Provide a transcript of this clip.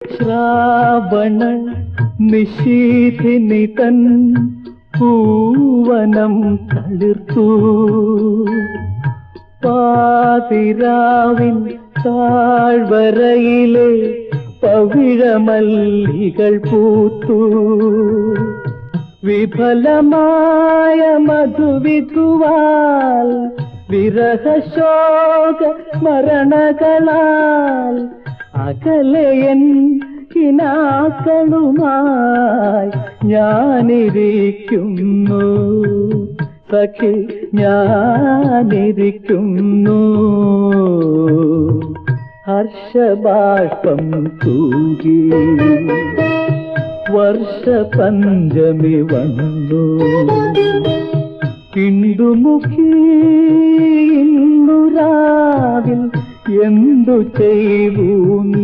ശ്രാവണ നിശീഥിനി തൻ പൂവനം തളിർത്തു പാതിരാവിൻ താഴ്വരയിലെ പവിഴമല്ലികൾ പൂത്തു. വിഫലമായ മധുവിധുവാൽ വിരഹശോക സ്മരണകളാൽ അകലയൻ കിനാക്കളുമായി ഞാനിരിക്കുന്നു. സഖി ഞാനിരിക്കുന്നു. ഹർഷബാഷ്പം തൂകി വർഷപഞ്ചമി വന്നു. കിണ്ടുമുഖി ഇന്നു എന്തു ചെയ്യൂ നീ